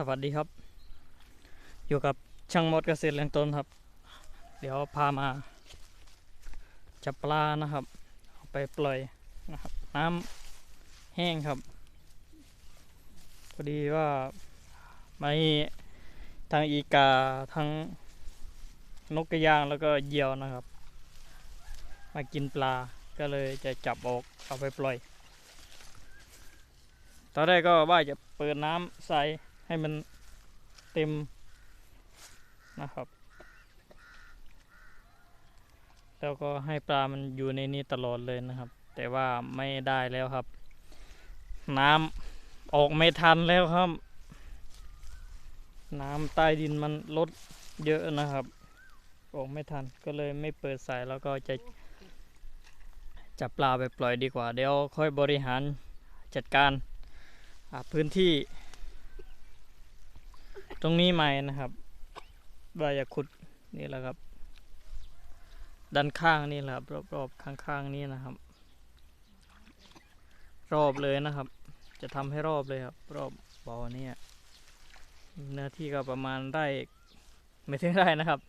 สวัสดีครับ อยู่กับช่างมดเกษตรเลี้ยงต้นครับ เดี๋ยวพามาจับปลานะครับเอาไปปล่อยนะครับ น้ำแห้งครับพอดีว่าไม่ทั้งอีกาทั้งนกกระยางแล้วก็เหยี่ยวนะครับ มากินปลาก็เลยจะจับออกเอาไปปล่อยตอนแรกก็ว่าจะเปิดน้ำใส่ ให้มันเต็มนะครับ แล้วก็ให้ปลามันอยู่ในนี้ตลอดเลยนะครับ แต่ว่าไม่ได้แล้วครับ น้ำออกไม่ทันแล้วครับ น้ำใต้ดินมันลดเยอะนะครับ ออกไม่ทันก็เลยไม่เปิดใส่แล้วก็จะจับปลาไปปล่อยดีกว่า เดี๋ยวค่อยบริหารจัดการพื้นที่ รงนี้ใหม่นะครับว่าจะขุดนี่แหละครับ ด้านข้างนี่แหละครับรอบๆข้างๆนี้นะครับ รอบเลยนะครับ จะทำให้รอบเลยครับ รอบบ่อเนี่ยเนื้อที่ก็ประมาณไร่ไม่ถึงไร่นะครับ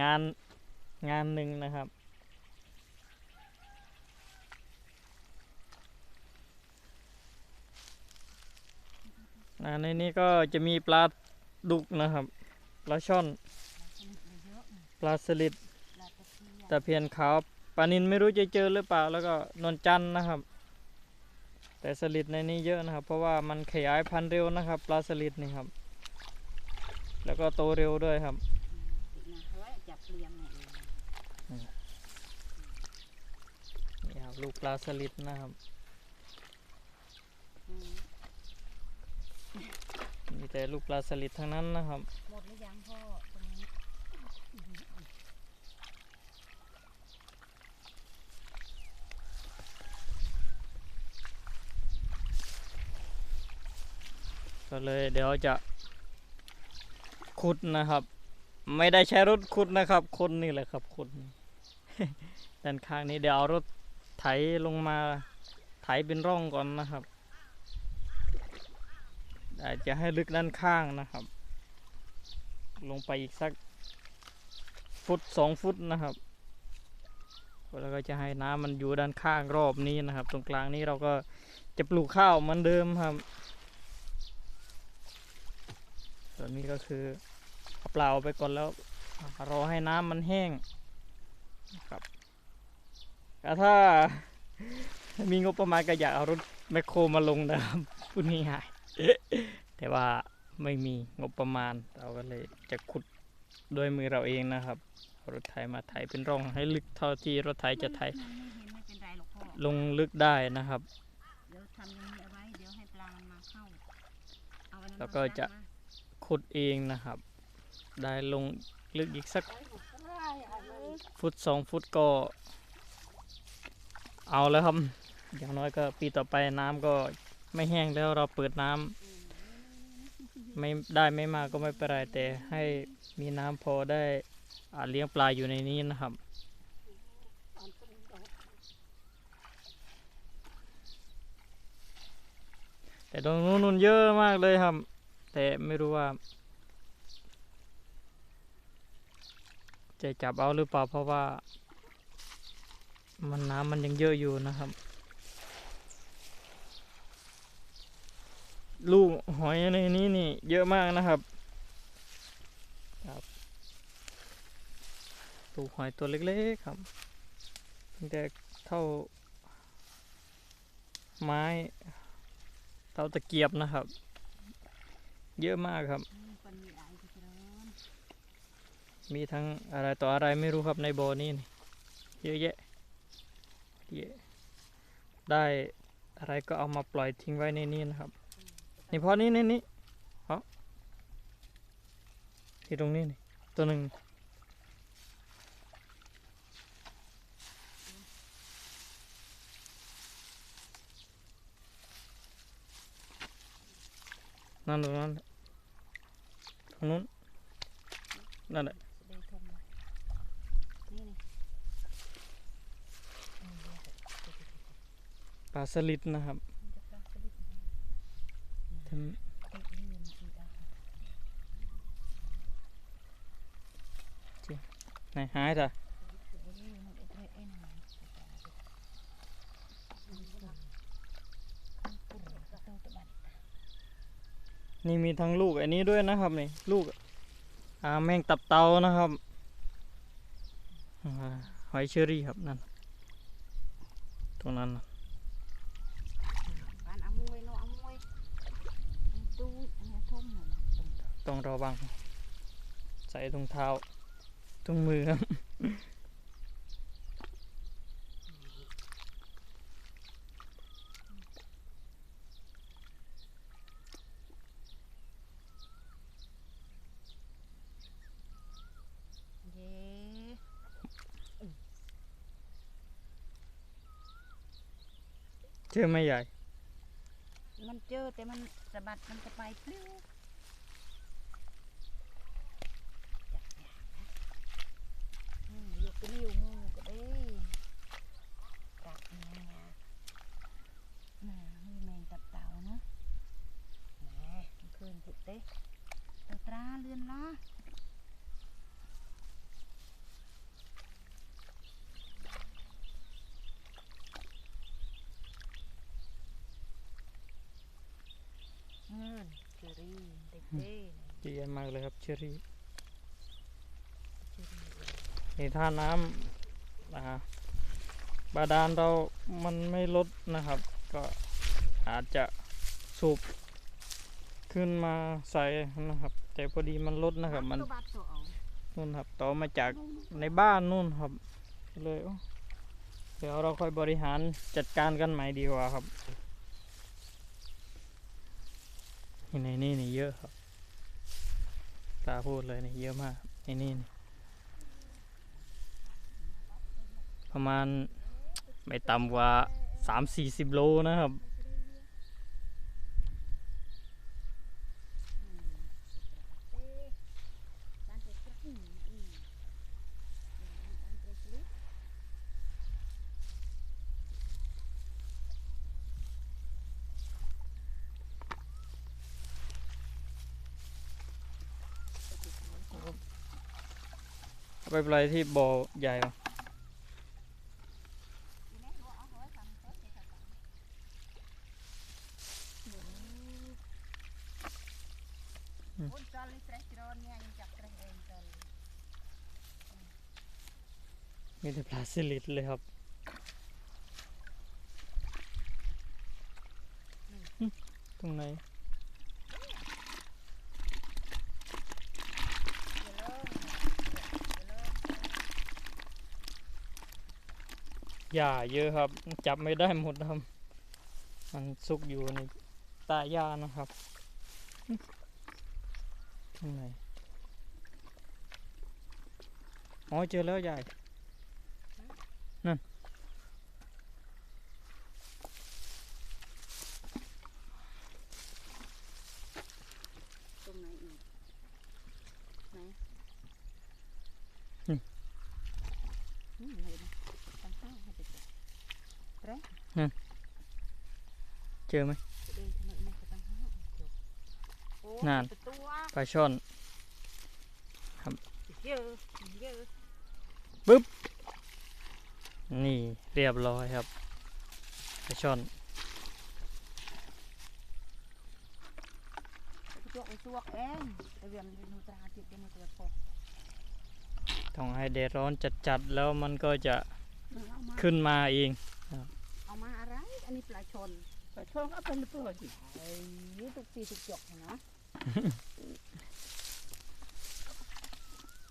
งานงานหนึ่งนะครับในนี้ก็จะมีปลา ดุกนะครับปลาช่อนปลาสลิดตะเพียนขาวปลานินไม่รู้จะเจอหรือเปล่าแล้วก็นวลจันทร์นะครับ แต่สลิดในนี้เยอะนะครับ เพราะว่ามันขยายพันธุ์เร็วนะครับ ปลาสลิดนี่ครับ แล้วก็โตเร็วด้วยครับจับเลี้ยงเนี่ยนี่ครับลูกปลาสลิดนะครับ อืม มีแต่ลูกปลาสลิดทั้งนั้นนะครับ หมดหรือยังพ่อตรงนี้ก็เลยเดี๋ยวจะขุดนะครับ ไม่ได้ใช้รถขุดนะครับ คนนี่แหละครับขุดด้านข้างนี้เดี๋ยวเอารถไถลงมาไถเป็นร่องก่อนนะครับ อาจจะให้ลึกด้านข้างนะครับ ลงไปอีกสักฟุตสองฟุตนะครับแล้วก็จะให้น้ำมันอยู่ด้านข้างรอบนี้นะครับ ตรงกลางนี้เราก็จะปลูกข้าวเหมือนเดิมครับ ส่วนนี้ก็คือเอาเปล่าไปก่อนแล้วรอให้น้ำมันแห้งนะครับถ้ามีงบประมาณก็อยากเอารถแมคโครมาลงนะครับพูดง่าย แต่ว่าไม่มีงบประมาณ เราก็เลยจะขุดด้วยมือเราเองนะครับเอารถไถมาไถเป็นร่องให้ลึกเท่าที่รถไถจะไถมันไม่เห็นไม่เป็นไรหรอกพ่อลงลึกได้นะครับเดี๋ยวทำอย่างนี้เอาไว้เดี๋ยวให้ปลามันมาเข้าเอาอันนั้นแล้วก็มาจะมาขุดเองนะครับ ได้ลงลึกอีกสักฟุตสองฟุตก็ เอาแล้วครับ อย่างน้อยก็ปีต่อไปน้ำก็ ไม่แห้งแล้วเราเปิดน้ำไม่ได้ไม่มากก็ไม่เป็นไรแต่ให้มีน้ำพอได้อเลี้ยงปลาอยู่ในนี้นะครับแต่ตรงนู้นนเยอะมากเลยครับ แต่ไม่รู้ว่า จะจับเอาหรือเปล่าเพราะว่า มันน้ำมันยังเยอะอยู่นะครับ ลูกหอยในนี้นี่เยอะมากนะครับครับลูกหอยตัวเล็กๆครับเพียงแต่เท่า ไม้เท่าตะเกียบนะครับ เยอะมากครับ มีทั้งอะไรต่ออะไรไม่รู้ครับในบ่อนี้นี่เยอะแยะเยอะได้อะไรก็เอามาปล่อยทิ้งไว้ในนี้นะครับ นี่พอนี้นี่นี่เพาะที่ตรงนี้นี่ตัวหนึ่งนั่นตรงนั้นตรงนู้นนั่นแหละปลาสลิดนะครับ này hái rồi นี่มีทั้งลูกอันนี้ด้วยนะครับนี่ลูกอาแมงตับเตานะครับหอยเชอรี่ครับนั่นตรงนั้น ต้องระวัง ใส่ถุงเท้าถุงมือครับเย้เชื่อไม่ใหญ่ มันเจอแต่มันสะบัดมันจะไปปลิ้ว ក្លៀវមួយក៏ទេកាត់ញ៉ាណាមិនមែនតបតោណាណែមិនឃើញទៀតទេតត្រាលឿនឡោះជេរីបន្តិចទេជាមកលើហັບជេរី นี่ถ้าน้ำอ่าบาดาลเรามันไม่ลดนะครับ ก็อาจจะสูบขึ้นมาใส่นะครับ แต่พอดีมันลดนะครับ มันนู่นครับต่อมาจากในบ้านนู่นครับเลยโอ้เดี๋ยวเราค่อยบริหารจัดการกันใหม่ดีกว่าครับนี่ในนี่นี่เยอะครับตาพูดเลยนี่เยอะมากในนี่นี่ ประมาณไม่ต่ำกว่าสามสี่สิบโลนะครับเอืมบ้านเด็กเล็กเอาไปปล่อยที่บ่อใหญ่ปะ ทีนี้เราเอาไว้ทำเพิ่มให้เขา มีแต่ปลาสลิดเลยครับ ตรงไหนเดี๋ยวเริ่มเดี๋ยวเริ่มหญ้าเยอะครับ จับไม่ได้หมดครับ มันซุกอยู่ในต้หญ้านะครับ หึตรงไหนอ๋อเจอแล้วใหญ่ตรงไหนอีกไหนอืมอืมเห็นตั้งข้าวให้เด็กๆเตรสเจอไหมเดินทำไมไม่ตั้งข้าวโอ้นั่นเป็นตัวปลาช่อนเยอะเยอะนี่เรียบร้อยครับปลาช่อนไปจวกไปจวกเองแต่เวียนเรนูตราติดเป็นตัวพอต้องให้แดดร้อนจัดๆแล้วมันก็จะเอามาขึ้นมาเองเอามาอะไร อันนี้ปลาชนปลาช่องเอาเป็นเปลือกสิไอ้นี่ทุกปีทุกจกเนาะ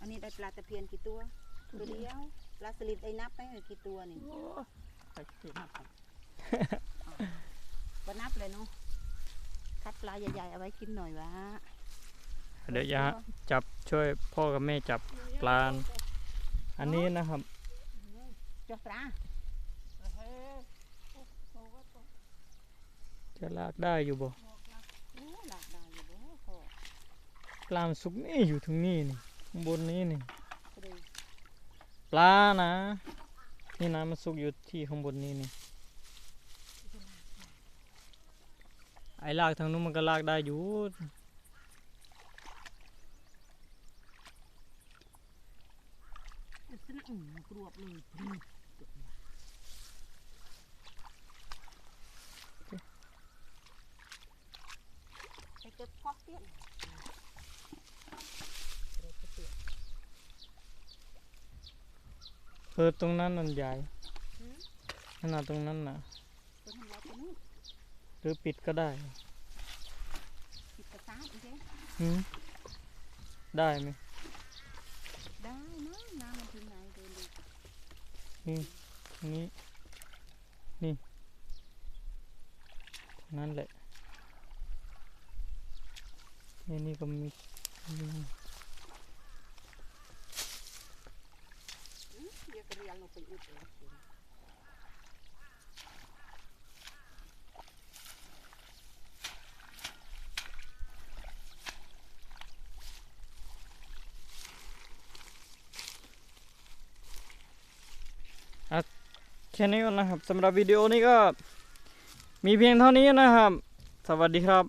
อันนี้ได้ปลาตะเพียนกี่ตัว ตัวเดียว ปลาสลิดได้นับไหมเออกี่ตัวนี่โอ้ไปกินก็นับเลยเนาะ คัดปลาใหญ่ๆเอาไว้กินหน่อยวะ เดี๋ยวจะจับช่วยพ่อกับแม่จับปลา อันนี้นะครับจกปลาจะลากได้อยู่บ่ โอ้หลากได้อยู่บ่พอ ปลาสุกนี่อยู่ตรงนี้นี่ข้างบนนี้นี่ปลานะนี่นะมันสุกอยู่ที่ข้างบนนี้นี่ไอ้ลากทางนู้นมันก็ลากได้อยู่กรวบเลยไปเก็บพอกเตี้ยนเดี๋ยวจะเปียก เออตรงนั้นมันใหญ่ขนาดตรงนั้นนะตัวทำลายตัวนู้นหรือปิดก็ได้ ปิดกระซ้าอีกเด้หืมได้ไหมได้นะน้ำมันถึงไหนเดินดูนี่ตรงนี้นี่ตรงนั้นแหละนี่นี่ก็มี มีเดี๋ยวก็เรียนลงไปอุดเลยแค่นี้ก่อนนะครับสำหรับวิดีโอนี้ก็มีเพียงเท่านี้นะครับ สวัสดีครับ